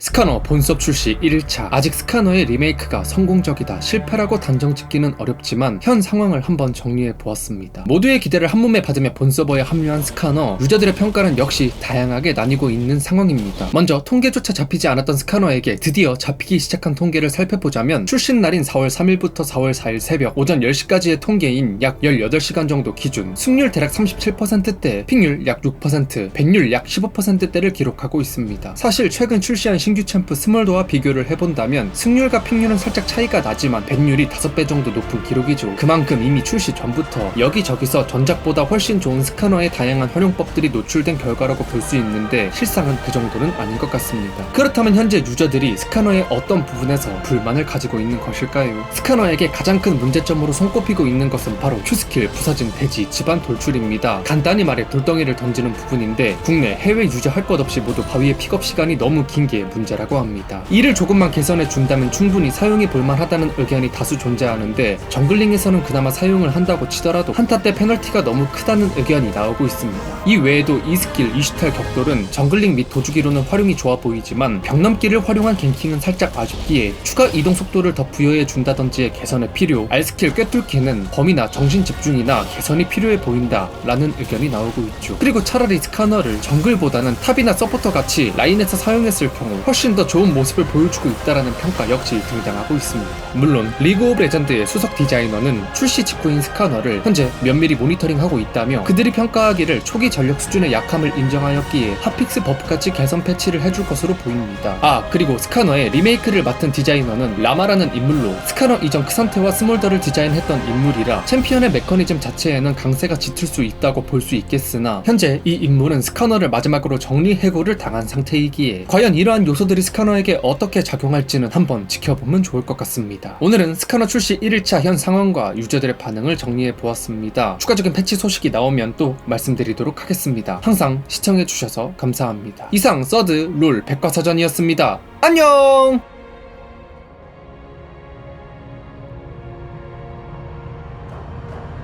스카너 본섭 출시 1일차. 아직 스카너의 리메이크가 성공적이다 실패라고 단정 짓기는 어렵지만 현 상황을 한번 정리해 보았습니다. 모두의 기대를 한몸에 받으며 본서버에 합류한 스카너 유저들의 평가는 역시 다양하게 나뉘고 있는 상황입니다. 먼저 통계조차 잡히지 않았던 스카너에게 드디어 잡히기 시작한 통계를 살펴보자면 출신 날인 4월 3일부터 4월 4일 새벽 오전 10시까지의 통계인 약 18시간 정도 기준 승률 대략 37%대 픽률 약 6% 백률 약 15%대를 기록하고 있습니다. 사실 최근 출시한 신규 챔프 스몰도와 비교를 해본다면 승률과 픽률은 살짝 차이가 나지만 백률이 5배 정도 높은 기록이죠. 그만큼 이미 출시 전부터 여기저기서 전작보다 훨씬 좋은 스카너의 다양한 활용법들이 노출된 결과라고 볼 수 있는데 실상은 그 정도는 아닌 것 같습니다. 그렇다면 현재 유저들이 스카너의 어떤 부분에서 불만을 가지고 있는 것일까요? 스카너에게 가장 큰 문제점으로 손꼽히고 있는 것은 바로 Q스킬, 부서진 대지, 집안 돌출입니다. 간단히 말해 돌덩이를 던지는 부분인데 국내, 해외 유저 할 것 없이 모두 바위의 픽업 시간이 너무 긴게 문제라고 합니다. 이를 조금만 개선해 준다면 충분히 사용해 볼만하다는 의견이 다수 존재하는데 정글링에서는 그나마 사용을 한다고 치더라도 한타 때 페널티가 너무 크다는 의견이 나오고 있습니다. 이 외에도 이 스킬 이슈탈 격돌은 정글링 및 도주기로는 활용이 좋아 보이지만 벽넘기를 활용한 갱킹은 살짝 아쉽기에 추가 이동 속도를 더 부여해 준다든지의 개선이 필요 R 스킬 꿰뚫기는 범위나 정신 집중이나 개선이 필요해 보인다 라는 의견이 나오고 있죠. 그리고 차라리 스카너를 정글보다는 탑이나 서포터 같이 라인에서 사용했을 경우 훨씬 더 좋은 모습을 보여주고 있다라는 평가 역시 등장하고 있습니다. 물론 리그 오브 레전드의 수석 디자이너는 출시 직후인 스카너를 현재 면밀히 모니터링하고 있다며 그들이 평가하기를 초기 전력 수준의 약함을 인정하였기에 핫픽스 버프같이 개선 패치를 해줄 것으로 보입니다. 아 그리고 스카너의 리메이크를 맡은 디자이너는 라마라는 인물로 스카너 이전 크산테와 스몰더를 디자인했던 인물이라 챔피언의 메커니즘 자체에는 강세가 짙을 수 있다고 볼 수 있겠으나 현재 이 인물은 스카너를 마지막으로 정리 해고를 당한 상태이기에 과연 이러한 요소들이 스카너에게 어떻게 작용할지는 한번 지켜보면 좋을 것 같습니다. 오늘은 스카너 출시 1일차 현 상황과 유저들의 반응을 정리해 보았습니다. 추가적인 패치 소식이 나오면 또 말씀드리도록 하겠습니다. 항상 시청해 주셔서 감사합니다. 이상 서드 롤 백과사전이었습니다. 안녕!